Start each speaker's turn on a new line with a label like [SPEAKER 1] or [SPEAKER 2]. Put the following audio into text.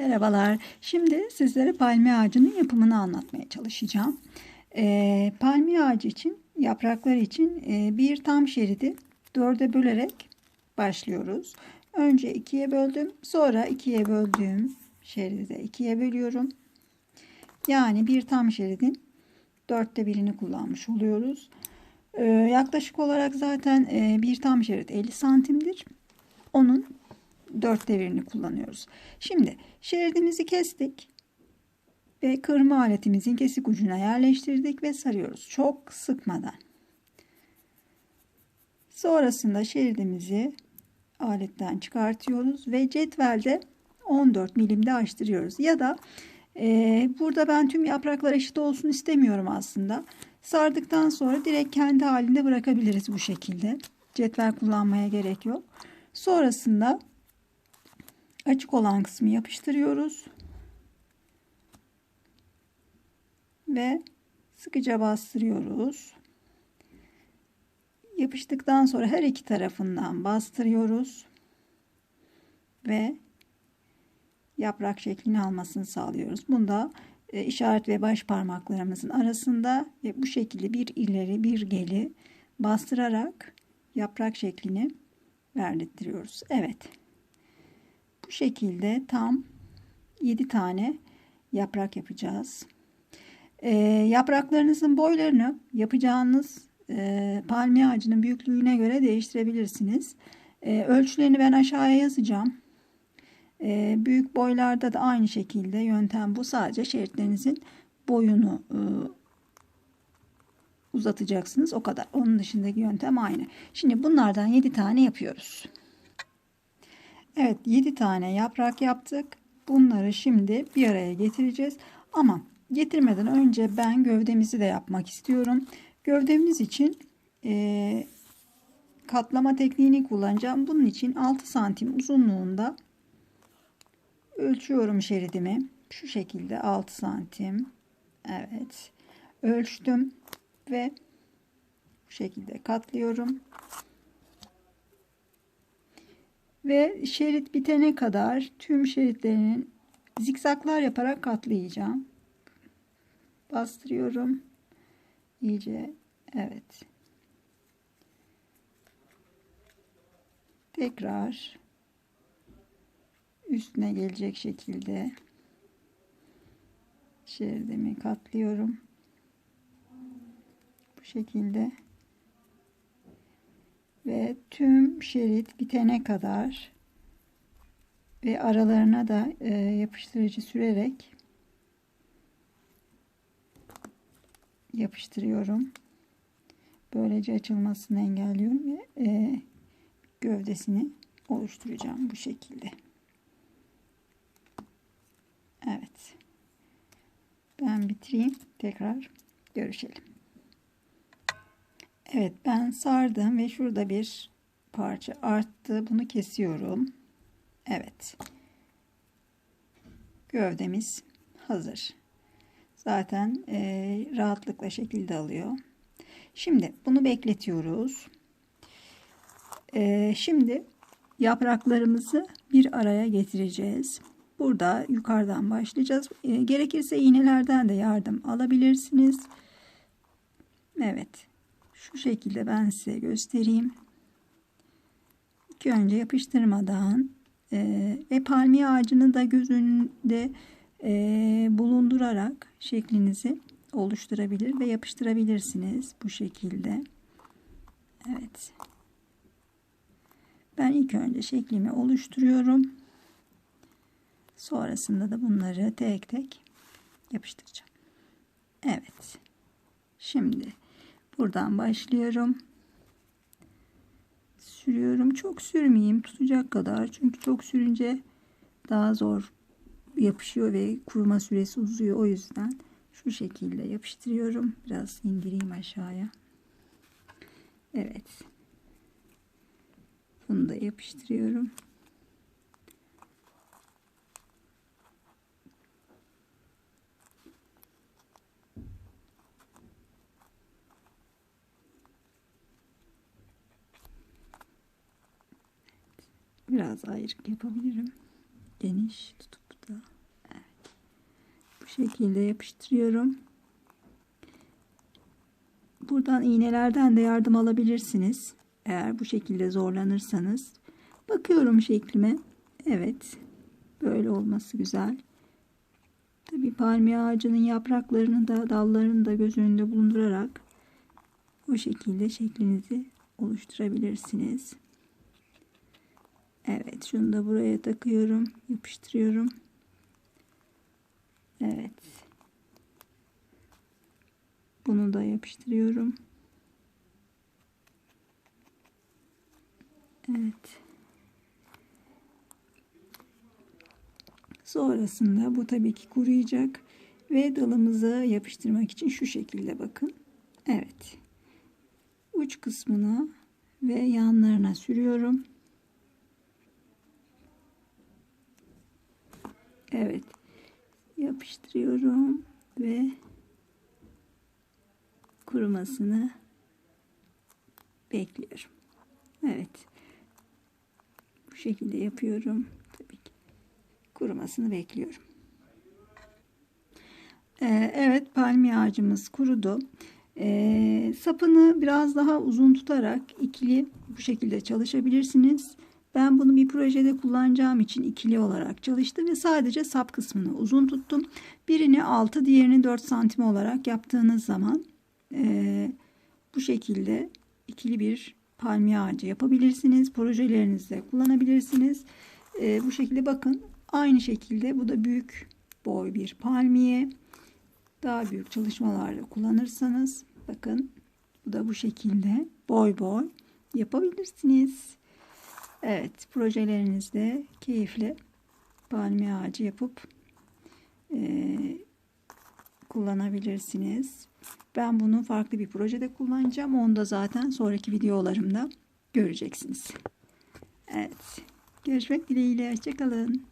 [SPEAKER 1] Merhabalar. Şimdi sizlere palmiye ağacının yapımını anlatmaya çalışacağım. Ee, palmiye ağacı için, yaprakları için e, bir tam şeridi dörde bölerek başlıyoruz. Önce ikiye böldüm. Sonra ikiye böldüğüm şeridi de ikiye bölüyorum. Yani bir tam şeridin dörtte birini kullanmış oluyoruz. Ee, yaklaşık olarak zaten e, bir tam şerit 50 santimdir. Onun dörtte birini kullanıyoruz. Şimdi şeridimizi kestik ve kırma aletimizin kesik ucuna yerleştirdik ve sarıyoruz. Çok sıkmadan. Sonrasında şeridimizi aletten çıkartıyoruz ve cetvelde 14 milimde açtırıyoruz. Ya da e, burada ben tüm yapraklar eşit olsun istemiyorum aslında. Sardıktan sonra direkt kendi halinde bırakabiliriz bu şekilde. Cetvel kullanmaya gerek yok. Sonrasında açık olan kısmı yapıştırıyoruz. Ve sıkıca bastırıyoruz. Yapıştıktan sonra her iki tarafından bastırıyoruz. Ve yaprak şeklini almasını sağlıyoruz. Bunda e, işaret ve baş parmaklarımızın arasında ve bu şekilde bir ileri bir geri bastırarak yaprak şeklini verdirtiyoruz. Evet. Bu şekilde tam 7 tane yaprak yapacağız. E, yapraklarınızın boylarını yapacağınız e, palmiye ağacının büyüklüğüne göre değiştirebilirsiniz. E, ölçülerini ben aşağıya yazacağım. E, büyük boylarda da aynı şekilde yöntem bu. Sadece şeritlerinizin boyunu e, uzatacaksınız. O kadar. Onun dışındaki yöntem aynı. Şimdi bunlardan 7 tane yapıyoruz. Evet 7 tane yaprak yaptık. Bunları şimdi bir araya getireceğiz. Ama getirmeden önce ben gövdemizi de yapmak istiyorum. Gövdemiz için e, katlama tekniğini kullanacağım. Bunun için 6 santim uzunluğunda ölçüyorum şeridimi. Şu şekilde 6 santim. Evet. Ölçtüm ve bu şekilde katlıyorum. Ve şerit bitene kadar tüm şeritlerinin zikzaklar yaparak katlayacağım. Bastırıyorum. İyice evet. Tekrar üstüne gelecek şekilde şeridimi katlıyorum. Bu şekilde ve tüm şerit bitene kadar ve aralarına da e, yapıştırıcı sürerek yapıştırıyorum. Böylece açılmasını engelliyorum ve e, gövdesini oluşturacağım bu şekilde. Evet. Ben bitireyim. Tekrar görüşelim. Evet ben sardım ve şurada bir parça arttı. Bunu kesiyorum. Evet. Gövdemiz hazır. Zaten e, rahatlıkla şekilde alıyor. Şimdi bunu bekletiyoruz. E, şimdi yapraklarımızı bir araya getireceğiz. Burada yukarıdan başlayacağız. E, gerekirse iğnelerden de yardım alabilirsiniz. Evet. Şu şekilde ben size göstereyim. İlk önce yapıştırmadan e, ve palmiye ağacını da göz önünde e, bulundurarak şeklinizi oluşturabilir ve yapıştırabilirsiniz bu şekilde. Evet. Ben ilk önce şeklimi oluşturuyorum. Sonrasında da bunları tek tek yapıştıracağım. Evet. Şimdi buradan başlıyorum. Sürüyorum. Çok sürmeyeyim tutacak kadar. Çünkü çok sürünce daha zor yapışıyor ve kuruma süresi uzuyor. O yüzden şu şekilde yapıştırıyorum. Biraz indireyim aşağıya. Evet. Bunu da yapıştırıyorum. Biraz ayrık yapabilirim. Geniş tutup da şekilde yapıştırıyorum. Buradan iğnelerden de yardım alabilirsiniz. Eğer bu şekilde zorlanırsanız. Bakıyorum şeklime. Evet. Böyle olması güzel. Tabi palmiye ağacının yapraklarını da dallarını da göz önünde bulundurarak bu şekilde şeklinizi oluşturabilirsiniz. Evet şunu da buraya takıyorum. Yapıştırıyorum. Evet. Bunu da yapıştırıyorum. Evet. Sonrasında bu tabii ki kuruyacak ve dalımızı yapıştırmak için şu şekilde bakın. Evet. Uç kısmına ve yanlarına sürüyorum. Evet. Yapıştırıyorum ve kurumasını bekliyorum. Evet. Bu şekilde yapıyorum. Tabii ki kurumasını bekliyorum. Ee, evet palmiye ağacımız kurudu. Ee, sapını biraz daha uzun tutarak ikili bu şekilde çalışabilirsiniz. Ben bunu bir projede kullanacağım için ikili olarak çalıştım ve sadece sap kısmını uzun tuttum. Birini 6 diğerini 4 santim olarak yaptığınız zaman e, bu şekilde ikili bir palmiye ağacı yapabilirsiniz. Projelerinizde kullanabilirsiniz. E, bu şekilde bakın aynı şekilde bu da büyük boy bir palmiye. Daha büyük çalışmalarda kullanırsanız bakın bu da bu şekilde boy boy yapabilirsiniz. Evet projelerinizde keyifle palmiye ağacı yapıp e, kullanabilirsiniz. Ben bunu farklı bir projede kullanacağım. Onu da zaten sonraki videolarımda göreceksiniz. Evet. Görüşmek dileğiyle. Hoşçakalın.